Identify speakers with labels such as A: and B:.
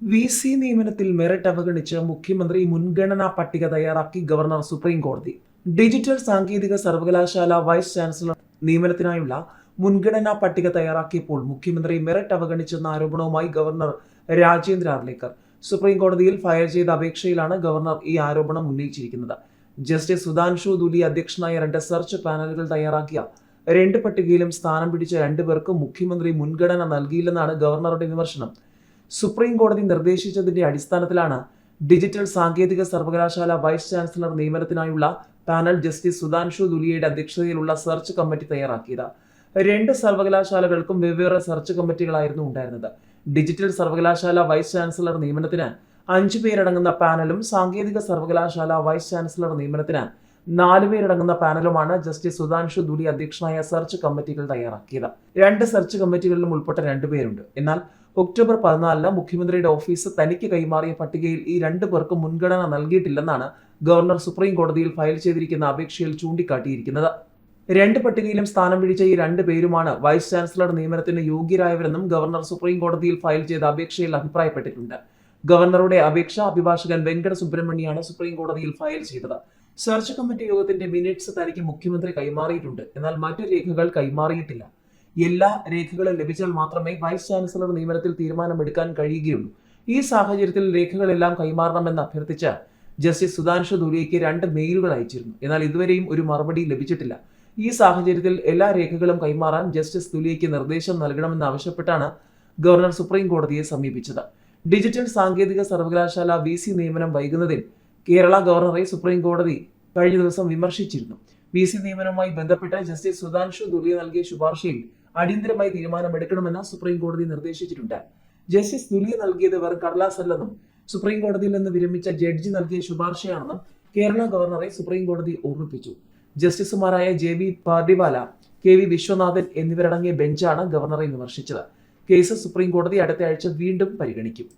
A: V C നിയമനത്തിൽ merit അവഗണിച്ച് മുഖ്യമന്ത്രി മുൻഗണനാ പട്ടിക തയ്യാറാക്കി ഗവർണർ സുപ്രീം കോടതി ഡിജിറ്റൽ സാങ്കേതിക സർവകലാശാല വൈസ് ചാൻസലർ നിയമനത്തിനായുള്ള മുൻഗണനാ പട്ടിക തയ്യാറാക്കിയപ്പോൾ മുഖ്യമന്ത്രി മെറിറ്റ് അവഗണിച്ചെന്ന ആരോപണവുമായി ഗവർണർ രാജേന്ദ്ര അർലേക്കർ സുപ്രീം കോടതിയിൽ ഫയൽ ചെയ്ത അപേക്ഷയിലാണ് ഗവർണർ ഈ ആരോപണം ഉന്നയിച്ചിരിക്കുന്നത്. ജസ്റ്റിസ് സുധാൻഷു ദുലി അധ്യക്ഷനായ രണ്ട് സെർച്ച് പാനലുകൾ തയ്യാറാക്കിയ രണ്ട് പട്ടികയിലും സ്ഥാനം പിടിച്ച രണ്ടുപേർക്കും മുഖ്യമന്ത്രി മുൻഗണന നൽകിയില്ലെന്നാണ് ഗവർണറുടെ വിമർശനം. സുപ്രീം കോടതി നിർദ്ദേശിച്ചതിന്റെ അടിസ്ഥാനത്തിലാണ് ഡിജിറ്റൽ സാങ്കേതിക സർവകലാശാല വൈസ് ചാൻസലർ നിയമനത്തിനായുള്ള പാനൽ ജസ്റ്റിസ് സുധാൻഷു ദുലിയയുടെ അധ്യക്ഷതയിലുള്ള സെർച്ച് കമ്മിറ്റി തയ്യാറാക്കിയത്. രണ്ട് സർവകലാശാലകൾക്കും വെവ്വേറെ സെർച്ച് കമ്മിറ്റികളായിരുന്നു ഉണ്ടായിരുന്നത്. ഡിജിറ്റൽ സർവകലാശാല വൈസ് ചാൻസലർ നിയമനത്തിന് അഞ്ചു പേരടങ്ങുന്ന പാനലും സാങ്കേതിക സർവകലാശാല വൈസ് ചാൻസലർ നിയമനത്തിന് നാല് പേരടങ്ങുന്ന പാനലുമാണ് ജസ്റ്റിസ് സുധാൻഷു ദുലി അധ്യക്ഷനായ സെർച്ച് കമ്മിറ്റികൾ തയ്യാറാക്കിയത്. രണ്ട് സെർച്ച് കമ്മിറ്റികളിലും ഉൾപ്പെട്ട രണ്ടുപേരുണ്ട് എന്നാൽ ഒക്ടോബർ പതിനാലിന് മുഖ്യമന്ത്രിയുടെ ഓഫീസ് തനിക്ക് കൈമാറിയ പട്ടികയിൽ ഈ രണ്ടു പേർക്കും മുൻഗണന നൽകിയിട്ടില്ലെന്നാണ് ഗവർണർ സുപ്രീം കോടതിയിൽ ഫയൽ ചെയ്തിരിക്കുന്ന അപേക്ഷയിൽ ചൂണ്ടിക്കാട്ടിയിരിക്കുന്നത്. രണ്ട് പട്ടികയിലും സ്ഥാനം പിടിച്ച ഈ രണ്ട് പേരുമാണ് വൈസ് ചാൻസലർ നിയമനത്തിന് യോഗ്യരായവരെന്നും ഗവർണർ സുപ്രീം കോടതിയിൽ ഫയൽ ചെയ്ത അപേക്ഷയിൽ അഭിപ്രായപ്പെട്ടിട്ടുണ്ട്. ഗവർണറുടെ അപേക്ഷ അഭിഭാഷകൻ വെങ്കട സുബ്രഹ്മണ്യാണ് സുപ്രീം കോടതിയിൽ ഫയൽ ചെയ്തത്. സെർച്ച് കമ്മിറ്റി യോഗത്തിന്റെ മിനിറ്റ്സ് തനിക്ക് മുഖ്യമന്ത്രി കൈമാറിയിട്ടുണ്ട്. എന്നാൽ മറ്റു രേഖകൾ കൈമാറിയിട്ടില്ല. എല്ലാ രേഖകളും ലഭിച്ചാൽ മാത്രമേ വൈസ് ചാൻസലർ നിയമനത്തിൽ തീരുമാനമെടുക്കാൻ കഴിയുകയുള്ളൂ. ഈ സാഹചര്യത്തിൽ രേഖകളെല്ലാം കൈമാറണമെന്ന് അഭ്യർത്ഥിച്ച ജസ്റ്റിസ് സുധാൻഷു ദുലിയയ്ക്ക് രണ്ട് മെയിലുകൾ അയച്ചിരുന്നു. എന്നാൽ ഇതുവരെയും ഒരു മറുപടി ലഭിച്ചിട്ടില്ല. ഈ സാഹചര്യത്തിൽ എല്ലാ രേഖകളും കൈമാറാൻ ജസ്റ്റിസ് ദുലിയയ്ക്ക് നിർദ്ദേശം നൽകണമെന്ന് ആവശ്യപ്പെട്ടാണ് ഗവർണർ സുപ്രീം കോടതിയെ സമീപിച്ചത്. ഡിജിറ്റൽ സാങ്കേതിക സർവകലാശാല വി സി നിയമനം വൈകുന്നതിൽ കേരള ഗവർണറെ സുപ്രീം കോടതി കഴിഞ്ഞ ദിവസം വിമർശിച്ചിരുന്നു. വി സി നിയമനവുമായി ബന്ധപ്പെട്ട് ജസ്റ്റിസ് സുധാൻഷു ദുലിയ നൽകിയ ശുപാർശയിൽ അടിയന്തരമായി തീരുമാനമെടുക്കണമെന്ന് സുപ്രീം കോടതി നിർദ്ദേശിച്ചിട്ടുണ്ട്. ജസ്റ്റിസ് ദുലിയ നൽകിയത് വെറും കടലാസല്ലെന്നും സുപ്രീം കോടതിയിൽ നിന്ന് വിരമിച്ച ജഡ്ജി നൽകിയ ശുപാർശയാണെന്നും കേരള ഗവർണറെ സുപ്രീം കോടതി ഓർമ്മിപ്പിച്ചു. ജസ്റ്റിസുമാരായ J V Pardiwala K V Viswanathan എന്നിവരടങ്ങിയ ബെഞ്ചാണ് ഗവർണറെ വിമർശിച്ചത്. കേസ് സുപ്രീം കോടതി അടുത്ത ആഴ്ച വീണ്ടും പരിഗണിക്കും.